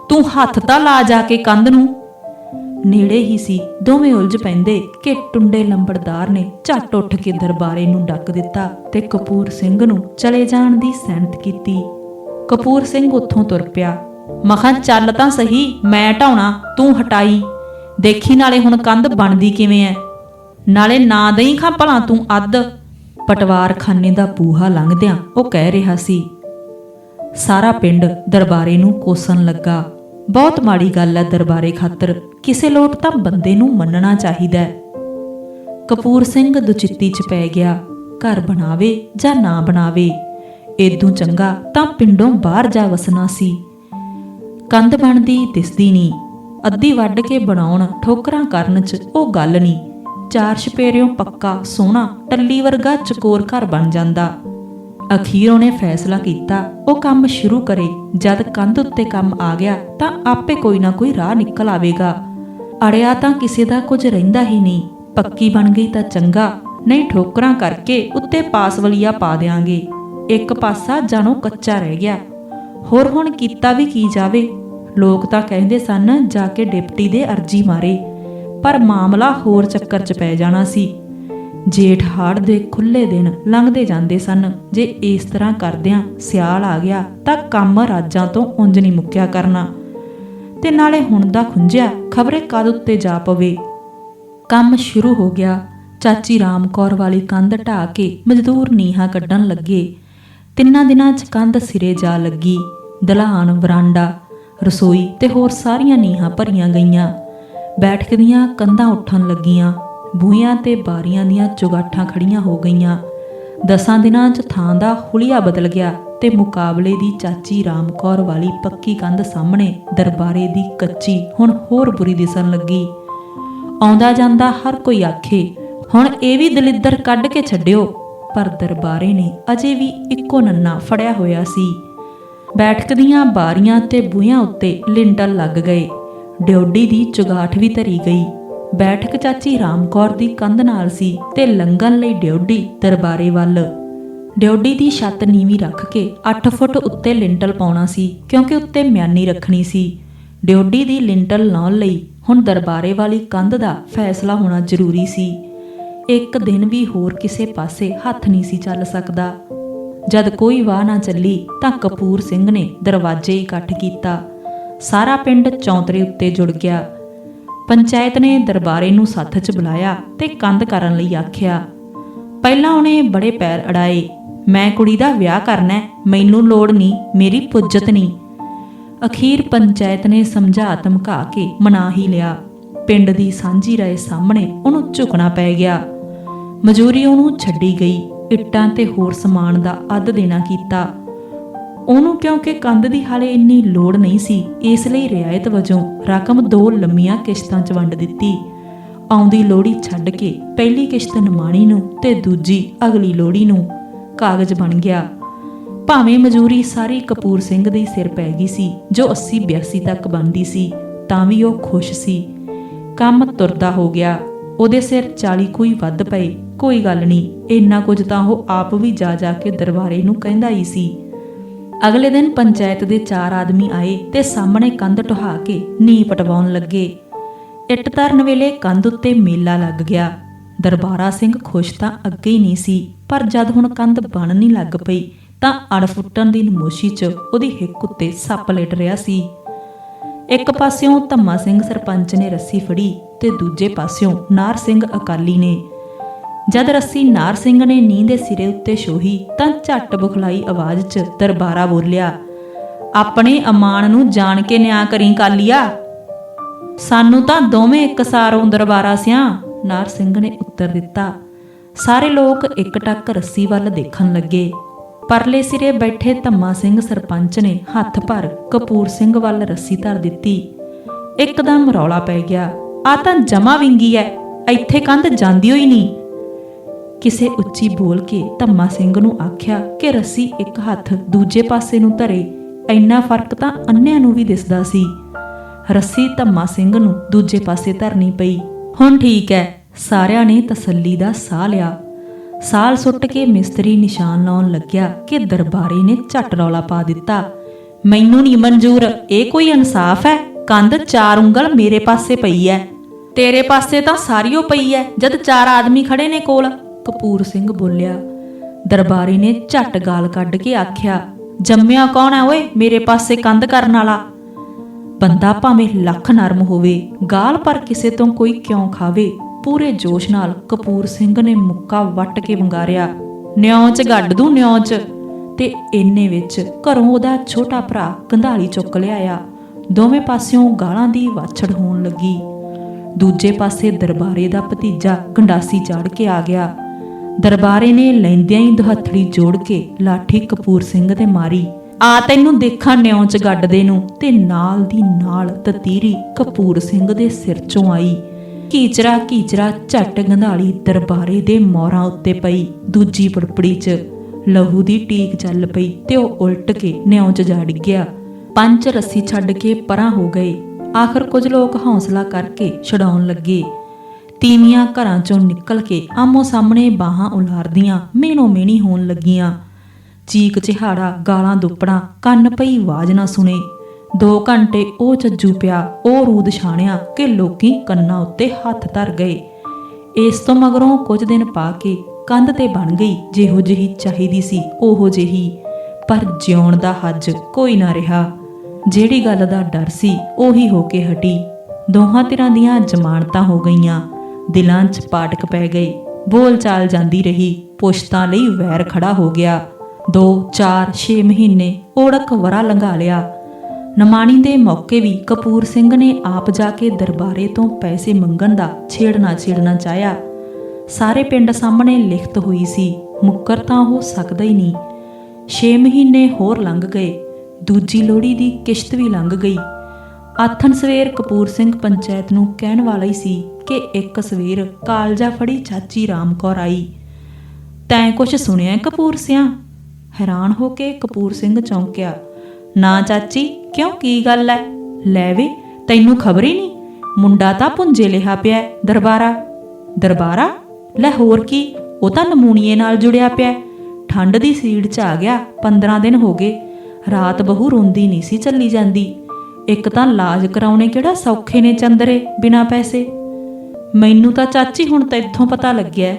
ਤੂੰ ਹੱਥ ਤਾਂ ਲਾ ਜਾ ਕੇ ਕੰਧ ਨੂੰ। ਨੇੜੇ ਹੀ ਸੀ, ਦੋਵੇਂ ਉਲਝ ਪੈਂਦੇ ਕਿ ਟੁੰਡੇ ਲੰਬੜਦਾਰ ਨੇ ਝੱਟ ਉੱਠ ਕੇ ਦਰਬਾਰੇ ਨੂੰ ਡੱਕ ਦਿੱਤਾ ਤੇ ਕਪੂਰ ਸਿੰਘ ਨੂੰ ਚਲੇ ਜਾਣ ਦੀ ਸਹਿਮਤ ਕੀਤੀ। ਕਪੂਰ ਸਿੰਘ ਉੱਥੋਂ ਤੁਰ ਪਿਆ, ਮਖਾਂ, ਚੱਲ ਤਾਂ ਸਹੀ, ਮੈਂ ਢਾਉਣਾ, ਤੂੰ ਹਟਾਈ। ਦੇਖੀ ਨਾਲੇ ਹੁਣ ਕੰਧ ਬਣਦੀ ਕਿਵੇਂ ਐ। ਨਾਲੇ ਨਾ ਦਈ ਖਾਂ ਭਲਾ ਤੂੰ ਅੱਧ। ਪਟਵਾਰਖਾਨੇ ਦਾ ਬੂਹਾ ਲੰਘਦਿਆਂ ਉਹ ਕਹਿ ਰਿਹਾ ਸੀ, ਸਾਰਾ ਪਿੰਡ ਦਰਬਾਰੇ ਨੂੰ ਕੋਸਣ ਲੱਗਾ। ਬਹੁਤ ਮਾੜੀ ਗੱਲ ਹੈ ਦਰਬਾਰੇ ਖਾਤਰ। ਕਿਸੇ ਲੋਟ ਤਾਂ ਬੰਦੇ ਨੂੰ ਮੰਨਣਾ ਚਾਹੀਦਾ ਹੈ। ਕਪੂਰ ਸਿੰਘ ਦੁਚਿੱਤੀ ਚ ਪੈ ਗਿਆ। ਘਰ ਬਣਾਵੇ ਜਾਂ ਨਾ ਬਣਾਵੇ, ਏਦੂ ਚੰਗਾ ਤਾਂ ਪਿੰਡੋਂ ਬਾਹਰ ਜਾ ਵਸਣਾ ਸੀ। ਕੰਧ ਬਣਦੀ ਦਿਸਦੀ ਨਹੀਂ ਅੱਧੀ ਵੱਢ ਕੇ ਬਣਾਉਣ ਠੋਕਰਾਂ ਕਰਨ ਚ ਉਹ ਗੱਲ ਨਹੀਂ ਚਾਰ ਛਪੇਰਿਓਂ ਪੱਕਾ, ਸੋਹਣਾ, ਟੱਲੀ ਵਰਗਾ ਚਕੋਰ ਘਰ ਬਣ ਜਾਂਦਾ। ਅਖੀਰ ਉਹਨੇ ਫੈਸਲਾ ਕੀਤਾ, ਉਹ ਕੰਮ ਸ਼ੁਰੂ ਕਰੇ। ਜਦ ਕੰਧ ਉੱਤੇ ਕੰਮ ਆ ਗਿਆ, ਤਾਂ ਆਪੇ ਕੋਈ ਨਾ ਕੋਈ ਰਾਹ ਨਿਕਲ ਆਵੇਗਾ। ਅੜਿਆ ਤਾਂ ਕਿਸੇ ਦਾ ਕੁਝ ਰਹਿੰਦਾ ਹੀ ਨਹੀਂ। ਪੱਕੀ ਬਣ ਗਈ ਤਾਂ ਚੰਗਾ, ਨਹੀਂ ਠੋਕਰਾਂ ਕਰਕੇ ਉੱਤੇ ਪਾਸਵਲੀਆ ਪਾ ਦੇਾਂਗੇ ਇੱਕ ਪਾਸਾ ਜਾਣੋ ਕੱਚਾ ਰਹਿ ਗਿਆ। ਹੋਰ ਹੁਣ ਕੀਤਾ ਵੀ ਕੀ ਜਾਵੇ? ਲੋਕ ਤਾਂ ਕਹਿੰਦੇ ਸਨ, ਜਾ ਕੇ ਡਿਪਟੀ ਦੇ ਅਰਜੀ ਮਾਰੇ। ਪਰ ਮਾਮਲਾ ਹੋਰ ਚੱਕਰ 'ਚ ਪੈ ਜਾਣਾ ਸੀ। ਜੇਠ ਹਾੜ ਦੇ ਖੁੱਲੇ ਦਿਨ ਲੰਘਦੇ ਜਾਂਦੇ ਸਨ। ਜੇ ਇਸ ਤਰ੍ਹਾਂ ਕਰਦਿਆਂ ਸਿਆਲ ਆ ਗਿਆ ਤਾਂ ਕੰਮ ਰਾਜਾਂ ਤੋਂ ਉਂਝ ਨਹੀਂ ਮੁੱਕਿਆ ਕਰਨਾ। ਤੇ ਨਾਲੇ ਹੁਣ ਦਾ ਖੁੰਝਿਆ ਖਬਰੇ ਕਦ ਉੱਤੇ ਜਾ ਪਵੇ। ਕੰਮ ਸ਼ੁਰੂ ਹੋ ਗਿਆ। ਚਾਚੀ ਰਾਮ ਕੌਰ ਵਾਲੀ ਕੰਧ ਢਾ ਕੇ ਮਜ਼ਦੂਰ ਨੀਹਾਂ ਕੱਢਣ ਲੱਗੇ। ਤਿੰਨਾਂ ਦਿਨਾਂ 'ਚ ਕੰਧ ਸਿਰੇ ਜਾ ਲੱਗੀ। ਦਲਾਨ, ਵਰਾਂਡਾ, ਰਸੋਈ ਤੇ ਹੋਰ ਸਾਰੀਆਂ ਨੀਹਾਂ ਭਰੀਆਂ ਗਈਆਂ। ਬੈਠਕ ਦੀਆਂ ਕੰਧਾਂ ਉੱਠਣ ਲੱਗੀਆਂ, ਬੂਹਿਆਂ ਤੇ ਬਾਰੀਆਂ ਦੀਆਂ ਚੁਗਾਠਾਂ ਖੜੀਆਂ ਹੋ ਗਈਆਂ। ਦਸਾਂ ਦਿਨਾਂ 'ਚ ਥਾਂ ਦਾ ਹੁਲੀਆ ਬਦਲ ਗਿਆ ਤੇ ਮੁਕਾਬਲੇ ਦੀ ਚਾਚੀ ਰਾਮ ਕੌਰ ਵਾਲੀ ਪੱਕੀ ਕੰਧ ਸਾਹਮਣੇ ਦਰਬਾਰੇ ਦੀ ਕੱਚੀ ਹੁਣ ਹੋਰ ਬੁਰੀ ਦਿਸਣ ਲੱਗੀ। ਆਉਂਦਾ ਜਾਂਦਾ ਹਰ ਕੋਈ ਆਖੇ, ਹੁਣ ਇਹ ਵੀ ਦਲਿੱਦਰ ਕੱਢ ਕੇ ਛੱਡਿਓ। ਪਰ ਦਰਬਾਰੇ ਨੇ ਅਜੇ ਵੀ ਇੱਕੋ ਨੰਨਾ ਫੜਿਆ ਹੋਇਆ ਸੀ। ਬੈਠਕ ਦੀਆਂ ਬਾਰੀਆਂ ਤੇ ਬੂਹਿਆਂ ਉੱਤੇ ਲਿੰਟਲ ਲੱਗ ਗਏ। ਡਿਉਡੀ ਦੀ ਚੁਗਾਠ ਵੀ ਧਰੀ ਗਈ। ਬੈਠਕ ਚਾਚੀ ਰਾਮਕੌਰ ਦੀ ਕੰਧ ਨਾਲ ਸੀ ਤੇ ਲੰਘਣ ਲਈ ਡਿਉਡੀ ਦਰਬਾਰੇ ਵੱਲ। ਡਿਉਡੀ ਦੀ ਛੱਤ ਨੀਵੀਂ ਰੱਖ ਕੇ 8 ਫੁੱਟ ਉੱਤੇ ਲਿੰਟਲ ਪਾਉਣਾ ਸੀ, ਕਿਉਂਕਿ ਉੱਤੇ ਮਿਆਨੀ ਰੱਖਣੀ ਸੀ। ਡਿਉਡੀ ਦੀ ਲਿੰਟਲ ਲਾਉਣ ਲਈ ਹੁਣ ਦਰਬਾਰੇ ਵਾਲੀ ਕੰਧ ਦਾ ਫੈਸਲਾ ਹੋਣਾ ਜ਼ਰੂਰੀ ਸੀ। ਇੱਕ ਦਿਨ ਵੀ ਹੋਰ ਕਿਸੇ ਪਾਸੇ ਹੱਥ ਨਹੀਂ ਸੀ ਚੱਲ ਸਕਦਾ। ਜਦ ਕੋਈ ਵਾਹ ਨਾ ਚੱਲੀ ਤਾਂ ਕਪੂਰ ਸਿੰਘ ਨੇ ਦਰਵਾਜ਼ੇ ਇਕੱਠ ਕੀਤਾ। ਸਾਰਾ ਪਿੰਡ ਚੌਂਤਰੇ ਉੱਤੇ ਜੁੜ ਗਿਆ। ਪੰਚਾਇਤ ਨੇ ਦਰਬਾਰੇ ਨੂੰ ਸੱਥ 'ਚ ਬੁਲਾਇਆ ਤੇ ਕੰਧ ਕਰਨ ਲਈ ਆਖਿਆ, ਪਹਿਲਾਂ ਉਹਨੇ ਬੜੇ ਪੈਰ ਅੜਾਏ। ਮੈਂ ਕੁੜੀ ਦਾ ਵਿਆਹ ਕਰਨਾ ਮੈਨੂੰ ਲੋੜ ਨਹੀਂ, ਮੇਰੀ ਪੁੱਜਤ ਨਹੀਂ। ਅਖੀਰ ਪੰਚਾਇਤ ਨੇ ਸਮਝਾ ਧਮਕਾ ਕੇ ਮਨਾ ਹੀ ਲਿਆ। ਪਿੰਡ ਦੀ ਸਾਂਝੀ ਰਾਏ ਸਾਹਮਣੇ ਉਹਨੂੰ ਝੁਕਣਾ ਪੈ ਗਿਆ। ਮਜ਼ਦੂਰੀ ਉਹਨੂੰ ਛੱਡੀ ਗਈ। ਇੱਟਾਂ ਤੇ ਹੋਰ ਸਮਾਨ ਦਾ ਅੱਧ ਦੇਣਾ ਕੀਤਾ। ਉਹਨੂੰ ਕਿਉਂਕਿ ਕੰਧ ਦੀ ਹਾਲੇ ਇੰਨੀ ਲੋੜ ਨਹੀਂ ਸੀ, ਇਸ ਲਈ ਰਿਆਇਤ ਵਜੋਂ ਰਕਮ ਦੋ ਲੰਮੀਆਂ ਕਿਸ਼ਤਾਂ 'ਚ ਵੰਡ ਦਿੱਤੀ। ਆਉਂਦੀ ਲੋੜੀ ਛੱਡ ਕੇ ਪਹਿਲੀ ਕਿਸ਼ਤ ਨਿਮਾਣੀ ਨੂੰ ਤੇ ਦੂਜੀ ਅਗਲੀ ਲੋੜੀ ਨੂੰ ਕਾਗਜ਼ ਬਣ ਗਿਆ। ਭਾਵੇਂ ਮਜ਼ਦੂਰੀ ਸਾਰੀ ਕਪੂਰ ਸਿੰਘ ਦੇ ਸਿਰ ਪੈ ਗਈ ਸੀ, ਜੋ 80 82 ਤੱਕ ਬਣਦੀ ਸੀ, ਤਾਂ ਵੀ ਉਹ ਖੁਸ਼ ਸੀ। ਕੰਮ ਤੁਰਦਾ ਹੋ ਗਿਆ। ਉਹਦੇ ਸਿਰ 40 ਕੋਈ ਵੱਧ ਪਏ। ਕੋਈ ਗੱਲ ਨਹੀਂ, ਇੰਨਾ ਕੁਝ ਤਾਂ ਉਹ ਆਪ ਵੀ ਜਾ ਜਾ ਕੇ ਦਰਬਾਰੇ ਨੂੰ ਕਹਿੰਦਾ ਹੀ ਸੀ। ਅਗਲੇ ਦਿਨ ਪੰਚਾਇਤ ਦੇ ਚਾਰ ਆਦਮੀ ਆਏ ਤੇ ਸਾਹਮਣੇ ਕੰਧ ਢਹਾ ਕੇ ਨੀਂਹ ਪਟਵਾਉਣ ਲੱਗੇ। ਇੱਟ ਧਰਨ ਵੇਲੇ ਕੰਧ ਉੱਤੇ ਮੇਲਾ ਲੱਗ ਗਿਆ। ਦਰਬਾਰਾ ਸਿੰਘ ਖੁਸ਼ ਤਾਂ ਅੱਗੇ ਹੀ ਨਹੀਂ ਸੀ, ਪਰ ਜਦ ਹੁਣ ਕੰਧ ਬਣਨੀ ਲੱਗ ਪਈ, ਤਾਂ ਅੜ ਫੁੱਟਣ ਦੀ ਨਮੋਸ਼ੀ 'ਚ ਉਹਦੀ ਹਿੱਕ ਉੱਤੇ ਸੱਪ ਲੇਟ ਰਿਹਾ ਸੀ। ਇੱਕ ਪਾਸਿਓਂ ਧੰਮਾ ਸਿੰਘ ਸਰਪੰਚ ਨੇ ਰੱਸੀ ਫੜੀ ਤੇ ਦੂਜੇ ਪਾਸਿਓਂ ਨਾਰ ਸਿੰਘ ਅਕਾਲੀ ਨੇ ਜਦ ਰੱਸੀ ਨਾਰ ਸਿੰਘ ਨੇ ਨੀਂਦ ਦੇ ਸਿਰੇ ਉੱਤੇ ਛੋਹੀ, ਤਾਂ ਝੱਟ ਬੁਖਲਾਈ ਆਵਾਜ਼ 'ਚ ਦਰਬਾਰਾ ਬੋਲਿਆ, ਆਪਣੇ ਅਮਾਨ ਨੂੰ ਜਾਣ ਕੇ ਨਿਆਂ ਕਰੀ ਕਾਲੀਆ। ਸਾਨੂੰ ਤਾਂ ਦੋਵੇਂ ਇੱਕ ਦਰਬਾਰਾ ਸਿਆਂ। ਨਾਰ ਸਿੰਘ ਨੇ ਉੱਤਰ ਦਿੱਤਾ। ਸਾਰੇ ਲੋਕ ਇੱਕ ਟੱਕ ਰੱਸੀ ਵੱਲ ਦੇਖਣ ਲੱਗੇ। ਪਰਲੇ ਸਿਰੇ ਬੈਠੇ ਧੰਮਾ ਸਿੰਘ ਸਰਪੰਚ ਨੇ ਹੱਥ ਭਰ ਕਪੂਰ ਸਿੰਘ ਵੱਲ ਰੱਸੀ ਧਰ ਦਿੱਤੀ। ਇੱਕਦਮ ਰੌਲਾ ਪੈ ਗਿਆ। ਆ ਤਾਂ ਜਮਾ ਵਿੰਗੀ ਐ। ਇੱਥੇ ਕੰਧ ਜਾਂਦੀ ਹੋਈ ਨਹੀਂ ਕਿਸੇ ਉੱਚੀ ਬੋਲ ਕੇ ਧੰਮਾ ਸਿੰਘ ਨੂੰ ਆਖਿਆ ਕਿ ਰੱਸੀ ਇੱਕ ਹੱਥ ਦੂਜੇ ਪਾਸੇ ਨੂੰ ਧਰੇ, ਇੰਨਾ ਫ਼ਰਕ ਤਾਂ ਅੰਨਿਆਂ ਨੂੰ ਵੀ ਦਿਸਦਾ ਸੀ। ਰੱਸੀ ਧੰਮਾ ਸਿੰਘ ਨੂੰ ਦੂਜੇ ਪਾਸੇ ਧਰਨੀ ਪਈ। ਹੁਣ ਠੀਕ ਹੈ ਸਾਰਿਆਂ ਨੇ ਤਸੱਲੀ ਦਾ ਸਾਹ ਲਿਆ। ਸਾਲ ਸੁੱਟ ਕੇ ਮਿਸਤਰੀ ਨਿਸ਼ਾਨ ਲਾਉਣ ਲੱਗਿਆ ਕਿ ਦਰਬਾਰੀ ਨੇ ਝੱਟ ਰੌਲਾ ਪਾ ਦਿੱਤਾ। ਮੈਨੂੰ ਨਹੀਂ ਮਨਜ਼ੂਰ, ਇਹ ਕੋਈ ਇਨਸਾਫ ਹੈ ਕੰਧ ਚਾਰ ਉਂਗਲ ਮੇਰੇ ਪਾਸੇ ਪਈ ਹੈ ਤੇਰੇ ਪਾਸੇ ਤਾਂ ਸਾਰੀਓ ਪਈ ਹੈ ਜਦ ਚਾਰ ਆਦਮੀ ਖੜੇ ਨੇ ਕੋਲ। ਕਪੂਰ ਸਿੰਘ ਬੋਲਿਆ, ਦਰਬਾਰੀ ਨੇ ਝੱਟ ਗਾਲ ਕੱਢ ਕੇ ਆਖਿਆ, ਜੰਮਿਆ ਕੌਣ ਹੈ ਓਏ ਮੇਰੇ ਪਾਸੇ ਕੰਧ ਕਰਨ ਵਾਲਾ? ਬੰਦਾ ਭਾਵੇਂ ਲੱਖ ਨਰਮ ਹੋਵੇ, ਗਾਲ ਪਰ ਕਿਸੇ ਤੋਂ ਕੋਈ ਕਿਉਂ ਖਾਵੇ, ਪੂਰੇ ਜੋਸ਼ ਨਾਲ ਕਪੂਰ ਸਿੰਘ ਨੇ ਮੁੱਕਾ ਵੱਟ ਕੇ ਵੰਗਾਰਿਆ, ਨਿਉਂ ਚ ਗੱਡ ਦੂੰ ਨਿਉਂ ਚ। ਤੇ ਇੰਨੇ ਵਿੱਚ ਘਰੋਂ ਉਹਦਾ ਛੋਟਾ ਭਰਾ ਕੰਧਾਲੀ ਚੁੱਕ ਲਿਆਇਆ, ਦੋਵੇਂ ਪਾਸਿਓਂ ਗਾਲਾਂ ਦੀ ਵਾਛੜ ਹੋਣ ਲੱਗੀ। ਦੂਜੇ ਪਾਸੇ ਦਰਬਾਰੇ ਦਾ ਭਤੀਜਾ ਗੰਡਾਸੀ ਚੜ ਕੇ ਆ ਗਿਆ। ਦਰਬਾਰੇ ਨੇ ਲੈਂਦਿਆਂ ਹੀ ਦੁਹੱਥੜੀ ਜੋੜ ਕੇ ਲਾਠੀ ਕਪੂਰ ਸਿੰਘ ਤੇ ਮਾਰੀ। ਆ ਤੈਨੂੰ ਦੇਖਾਂ ਨਿਉਂ ਚ ਗੱਡਦੇ ਨੂੰ ਤੇ ਨਾਲ ਦੀ ਨਾਲ ਤਤੀਰੀ ਕਪੂਰ ਸਿੰਘ ਦੇ ਸਿਰ ਚੋਂ ਆਈ। ਕੀਚਰਾ ਕੀਚਰਾ ਝੱਟ ਗੰਧਾਲੀ ਦਰਬਾਰੇ ਦੇ ਮੋਹਰਾਂ ਉੱਤੇ ਪਈ ਦੂਜੀ ਪੜਪੜੀ 'ਚ। ਲਹੂ ਦੀ ਟੀਕ ਚੱਲ ਪਈ ਤੇ ਉਹ ਉਲਟ ਕੇ ਨਿਉਂ 'ਚ ਜਾ ਡਿੱਗਿਆ ਪੰਜ ਰੱਸੀ ਛੱਡ ਕੇ ਪਰਾਂ ਹੋ ਗਏ। ਆਖਰ ਕੁਝ ਲੋਕ ਹੌਸਲਾ ਕਰਕੇ ਛਡਾਉਣ ਲੱਗੇ। ਤੀਵੀਆਂ ਘਰਾਂ 'ਚੋਂ ਨਿਕਲ ਕੇ ਆਮੋ ਸਾਹਮਣੇ ਬਾਹਾਂ ਉਲਾਰਦੀਆਂ ਮੇਨੋ ਮੇਣੀ ਹੋਣ ਲੱਗੀਆਂ। ਚੀਕ ਚਿਹਾੜਾ, ਗਾਲਾਂ ਦੁੱਪੜਾਂ, ਕੰਨ ਪਈ ਆਵਾਜ਼ ਨਾ ਸੁਣੇ। ਦੋ ਘੰਟੇ ਉਹ ਚੱਜੂ ਪਿਆ, ਉਹ ਰੂਦ ਛਾਣਿਆ ਕਿ ਲੋਕੀ ਕੰਨਾਂ ਉੱਤੇ ਹੱਥ ਧਰ ਗਏ। ਇਸ ਤੋਂ ਮਗਰੋਂ ਕੁਝ ਦਿਨ ਪਾ ਕੇ ਕੰਧ ਤੇ ਬਣ ਗਈ, ਜਿਹੋ ਜਿਹੀ ਚਾਹੀਦੀ ਸੀ, ਉਹੋ ਜਿਹੀ। ਪਰ ਜਿਉਣ ਦਾ ਹੱਜ ਕੋਈ ਨਾ ਰਿਹਾ। ਜਿਹੜੀ ਗੱਲ ਦਾ ਡਰ ਸੀ, ਉਹੀ ਹੋ ਕੇ ਹਟੀ। ਦੋਹਾਂ ਧਿਰਾਂ ਦੀਆਂ ਜ਼ਮਾਨਤਾਂ ਹੋ ਗਈਆਂ। ਦਿਲਾਂ 'ਚ ਪਾਟਕ ਪੈ ਗਏ ਬੋਲ ਚਾਲ ਜਾਂਦੀ ਰਹੀ। ਪੁਸ਼ਤਾਂ ਲਈ ਵੈਰ ਖੜਾ ਹੋ ਗਿਆ। 2 4 6 ਮਹੀਨੇ ਓੜਕ ਵਰਾ ਲੰਘਾ ਲਿਆ। ਨਮਾਣੀ ਦੇ ਮੌਕੇ ਵੀ ਕਪੂਰ ਸਿੰਘ ਨੇ ਆਪ ਜਾ ਕੇ ਦਰਬਾਰੇ ਤੋਂ ਪੈਸੇ ਮੰਗਣ ਦਾ ਛੇੜਨਾ ਛੇੜਨਾ ਚਾਹਿਆ। ਸਾਰੇ ਪਿੰਡ ਸਾਹਮਣੇ ਲਿਖਤ ਹੋਈ ਸੀ, ਮੁੱਕਰ ਤਾਂ ਹੋ ਸਕਦਾ ਹੀ ਨਹੀਂ। 6 ਮਹੀਨੇ ਹੋਰ ਲੰਘ ਗਏ। ਦੂਜੀ ਲੋੜੀ ਦੀ ਕਿਸ਼ਤ ਵੀ ਲੰਘ ਗਈ। ਆਥਣ ਸਵੇਰ ਕਪੂਰ ਸਿੰਘ ਪੰਚਾਇਤ ਨੂੰ ਕਹਿਣ ਵਾਲਾ ਹੀ ਸੀ ਕਿ ਇੱਕ ਸਵੇਰ ਕਾਲਜਾ ਫੜੀ ਚਾਚੀ ਰਾਮ ਕੌਰ ਆਈ। ਤੈਂ ਕੁਛ ਸੁਣਿਆ ਕਪੂਰ ਸਿਆ? ਹੈਰਾਨ ਹੋ ਕੇ ਕਪੂਰ ਸਿੰਘ ਚੌਂਕਿਆ। ਨਾ ਚਾਚੀ, ਕਿਉਂ ਕੀ ਗੱਲ ਐ? ਲੈ ਵੇ, ਤੈਨੂੰ ਖਬਰ ਹੀ ਨਹੀਂ? ਮੁੰਡਾ ਤਾਂ ਪੁੰਜੇ ਲਿਹਾ ਪਿਆ ਦਰਬਾਰਾ। ਦਰਬਾਰਾ? ਲੈ ਹੋਰ ਕੀ, ਉਹ ਤਾਂ ਨਮੂਨੀਏ ਨਾਲ ਜੁੜਿਆ ਪਿਆ ਹੈ। ਠੰਡ ਦੀ ਸੀੜ ਚ ਆ ਗਿਆ 15 ਦਿਨ ਹੋ ਗਏ। ਰਾਤ ਬਹੂ ਰੋਂਦੀ ਨਹੀਂ ਸੀ ਚੱਲੀ ਜਾਂਦੀ। ਇੱਕ ਤਾਂ ਲਾਜ ਕਰਾਉਣੇ ਕਿਹੜਾ ਸੌਖੇ ਨੇ ਚੰਦਰੇ ਬਿਨਾ ਪੈਸੇ। ਮੈਨੂੰ ਤਾਂ ਚਾਚੀ ਹੁਣ ਤਾਂ ਇੱਥੋਂ ਪਤਾ ਲੱਗਿਆ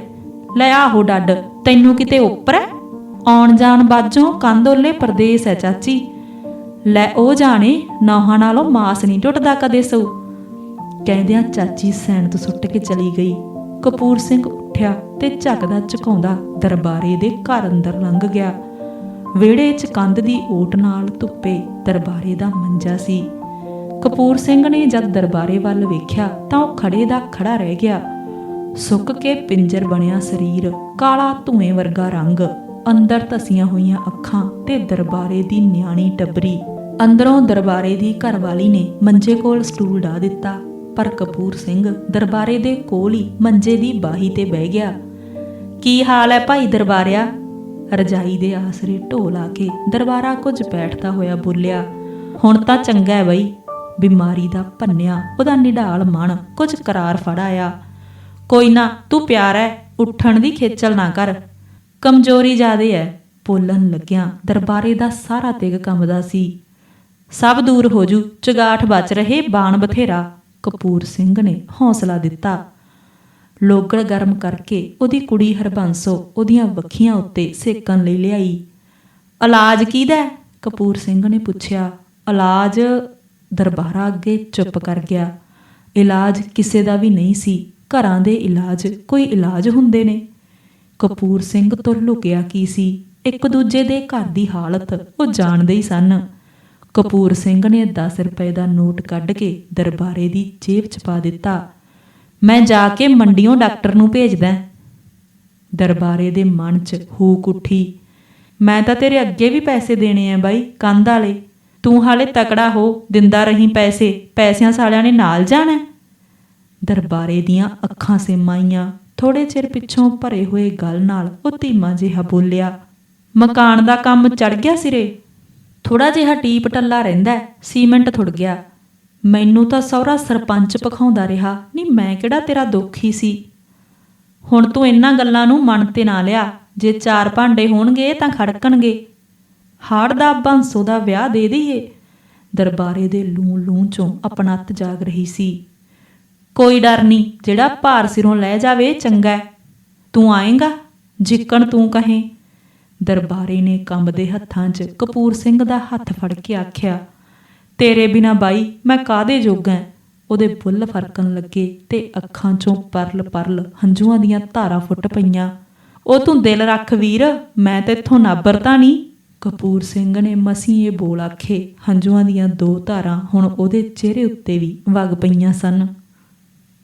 ਲੈ ਆਹੋ ਡੱਡ, ਤੈਨੂੰ ਕਿਤੇ ਉੱਪਰ ਹੈ? ਆਉਣ ਜਾਣ ਬਾਝੋਂ ਕੰਦੋਲੇ ਪਰਦੇਸ ਹੈ ਚਾਚੀ। ਲੈ ਉਹ ਜਾਣੇ, ਨੌਹਾਂ ਨਾਲੋਂ ਮਾਸ ਨਹੀਂ ਟੁੱਟਦਾ ਕਦੇ ਸੋ ਕਹਿੰਦਿਆਂ ਚਾਚੀ ਸੈਨ ਤੋਂ ਸੁੱਟ ਕੇ ਚਲੀ ਗਈ। ਕਪੂਰ ਸਿੰਘ ਉੱਠਿਆ ਤੇ ਝਕਦਾ ਝਕਾਉਂਦਾ ਦਰਬਾਰੇ ਦੇ ਘਰ ਅੰਦਰ ਲੰਘ ਗਿਆ। ਵਿਹੜੇ 'ਚ ਕੰਧ ਦੀ ਓਟ ਨਾਲ ਧੁੱਪੇ ਦਰਬਾਰੇ ਦਾ ਮੰਜਾ ਸੀ। ਕਪੂਰ ਸਿੰਘ ਨੇ ਜਦ ਦਰਬਾਰੇ ਵੱਲ ਵੇਖਿਆ ਤਾਂ ਉਹ ਖੜੇ ਦਾ ਖੜਾ ਰਹਿ ਗਿਆ। ਸੁੱਕ ਕੇ ਪਿੰਜਰ ਬਣਿਆ ਸਰੀਰ, ਕਾਲਾ ਧੂਏ ਵਰਗਾ ਰੰਗ, ਅੰਦਰ ਧਸੀਆਂ ਹੋਈਆਂ ਅੱਖਾਂ ਤੇ ਦਰਬਾਰੇ ਦੀ ਨਿਆਣੀ ਟੱਬਰੀ। ਅੰਦਰੋਂ ਦਰਬਾਰੇ ਦੀ ਘਰਵਾਲੀ ਨੇ ਮੰਜੇ ਕੋਲ ਸਟੂਲ ਢਾ ਦਿੱਤਾ, ਪਰ ਕਪੂਰ ਸਿੰਘ ਦਰਬਾਰੇ ਦੇ ਕੋਲ ਹੀ ਮੰਜੇ ਦੀ ਬਾਹੀ ਤੇ ਬਹਿ ਗਿਆ। ਕੀ ਹਾਲ ਹੈ ਭਾਈ ਦਰਬਾਰਿਆ? ਰਜਾਈ ਦੇ ਆਸਰੇ ਢੋਲ ਆ ਕੇ ਦਰਬਾਰਾ ਕੁਝ ਬੈਠਦਾ ਹੋਇਆ ਬੋਲਿਆ। ਹੁਣ ਤਾਂ ਚੰਗਾ ਹੈ ਬਈ। ਬਿਮਾਰੀ ਦਾ ਭੰਨਿਆ, ਉਹਦਾ ਨਿਢਾਲ ਮਨ, ਕੁਝ ਕਰਾਰ ਫੜ ਆਇਆ ਕੋਈ ਨਾ, ਤੂੰ ਪਿਆਰ ਹੈ ਉੱਠਣ ਦੀ ਖੇਚਲ ਨਾ ਕਰ। ਕਮਜ਼ੋਰੀ ਜ਼ਿਆਦੇ ਹੈ ਬੋਲਣ ਲੱਗਿਆ ਦਰਬਾਰੇ ਦਾ ਸਾਰਾ ਤਿਗ ਕੰਬਦਾ ਸੀ। ਸਭ ਦੂਰ ਹੋ ਜੂ, ਚਗਾਠ ਬਚ ਰਹੇ ਬਾਣ ਬਥੇਰਾ, ਕਪੂਰ ਸਿੰਘ ਨੇ ਹੌਸਲਾ ਦਿੱਤਾ। ਲੋਗੜ ਗਰਮ ਕਰਕੇ ਉਹਦੀ ਕੁੜੀ ਹਰਬੰਸੋ ਉਹਦੀਆਂ ਵੱਖੀਆਂ ਉੱਤੇ ਸੇਕਣ ਲਈ ਲਿਆਈ। ਇਲਾਜ ਕਿਹਦਾ ਕਪੂਰ ਸਿੰਘ ਨੇ ਪੁੱਛਿਆ। ਇਲਾਜ ਦਰਬਾਰਾ ਅੱਗੇ ਚੁੱਪ ਕਰ ਗਿਆ। ਇਲਾਜ ਕਿਸੇ ਦਾ ਵੀ ਨਹੀਂ ਸੀ। ਘਰਾਂ ਦੇ ਇਲਾਜ ਕੋਈ ਇਲਾਜ ਹੁੰਦੇ ਨੇ। ਕਪੂਰ ਸਿੰਘ ਤੋਂ ਲੁਕਿਆ ਕੀ ਸੀ? ਇੱਕ ਦੂਜੇ ਦੇ ਘਰ ਦੀ ਹਾਲਤ ਉਹ ਜਾਣਦੇ ਹੀ ਸਨ। ਕਪੂਰ ਸਿੰਘ ਨੇ 10 ਰੁਪਏ ਦਾ ਨੋਟ ਕੱਢ ਕੇ ਦਰਬਾਰੇ ਦੀ ਜੇਬ 'ਚ ਪਾ ਦਿੱਤਾ। ਮੈਂ ਜਾ ਕੇ ਮੰਡੀੋਂ ਡਾਕਟਰ ਨੂੰ ਭੇਜਦਾ ਦਰਬਾਰੇ ਦੇ ਮਨ 'ਚ ਹੂਕ ਉੱਠੀ। ਮੈਂ ਤਾਂ ਤੇਰੇ ਅੱਗੇ ਵੀ ਪੈਸੇ ਦੇਣੇ ਆ ਬਾਈ, ਕੰਧ ਵਾਲੇ। ਤੂੰ ਹਾਲੇ ਤਕੜਾ ਹੋ, ਦਿੰਦਾ ਰਹੀਂ ਪੈਸੇ, ਪੈਸਿਆਂ ਸਾਲਿਆਂ ਨੇ ਨਾਲ ਜਾਣਾ ਦਰਬਾਰੇ ਦੀਆਂ ਅੱਖਾਂ ਸੇਮਾਈਆਂ ਥੋੜੇ ਚਿਰ ਪਿੱਛੋਂ ਭਰੇ ਹੋਏ ਗੱਲ ਨਾਲ ਉਹ ਧੀਮਾ ਜਿਹਾ ਬੋਲਿਆ, ਮਕਾਨ ਦਾ ਕੰਮ ਚੜ ਗਿਆ ਸਿਰੇ। ਥੋੜਾ ਜਿਹਾ ਟੀਪ ਟੱਲਾ ਰਹਿੰਦਾ ਸੀਮੈਂਟ ਥੁੜ ਗਿਆ। ਮੈਨੂੰ ਤਾਂ ਸਹੁਰਾ ਸਰਪੰਚ ਪਖਾਉਂਦਾ ਰਿਹਾ ਨਹੀਂ ਮੈਂ ਕਿਹੜਾ ਤੇਰਾ ਦੋਖੀ ਸੀ? ਹੁਣ ਤੂੰ ਇਹਨਾਂ ਗੱਲਾਂ ਨੂੰ ਮਨ ਤੇ ਨਾ ਲਿਆ, ਜੇ ਚਾਰ ਭਾਂਡੇ ਹੋਣਗੇ ਤਾਂ ਖੜਕਣਗੇ। ਹਾੜ ਦਾ ਬੰਸੋ ਦਾ ਵਿਆਹ ਦੇ ਦਈਏ। ਦਰਬਾਰੇ ਦੇ ਲੂੰ ਲੂਣ ਚੋਂ ਅਪਣਤ ਜਾਗ ਰਹੀ ਸੀ। ਕੋਈ ਡਰ ਨਹੀਂ, ਜਿਹੜਾ ਭਾਰ ਸਿਰੋਂ ਲੈ ਜਾਵੇ, ਚੰਗਾ ਤੂੰ ਆਏਗਾ, ਜਿੱਕਣ ਤੂੰ ਕਹੇ। ਦਰਬਾਰੇ ਨੇ ਕੰਬਦੇ ਹੱਥਾਂ 'ਚ ਕਪੂਰ ਸਿੰਘ ਦਾ ਹੱਥ ਫੜ ਕੇ ਆਖਿਆ, ਤੇਰੇ ਬਿਨਾ ਬਾਈ, ਮੈਂ ਕਾਦੇ ਜੋਗਾ ਉਹਦੇ ਬੁੱਲ ਫਰਕਣ ਲੱਗੇ ਤੇ ਅੱਖਾਂ 'ਚੋਂ ਪਰਲ ਪਰਲ ਹੰਝੂਆਂ ਦੀਆਂ ਧਾਰਾਂ ਫੁੱਟ ਪਈਆਂ। ਉਹ ਤੂੰ ਦਿਲ ਰੱਖ ਵੀਰ, ਮੈਂ ਤੇਥੋਂ ਨਾਬਰਤਾ ਨਹੀਂ। ਕਪੂਰ ਸਿੰਘ ਨੇ ਮਸੀਂ ਇਹ ਬੋਲ ਆਖੇ, ਹੰਝੂਆਂ ਦੀਆਂ ਦੋ ਧਾਰਾਂ ਹੁਣ ਉਹਦੇ ਚਿਹਰੇ ਉੱਤੇ ਵੀ ਵਗ ਪਈਆਂ ਸਨ।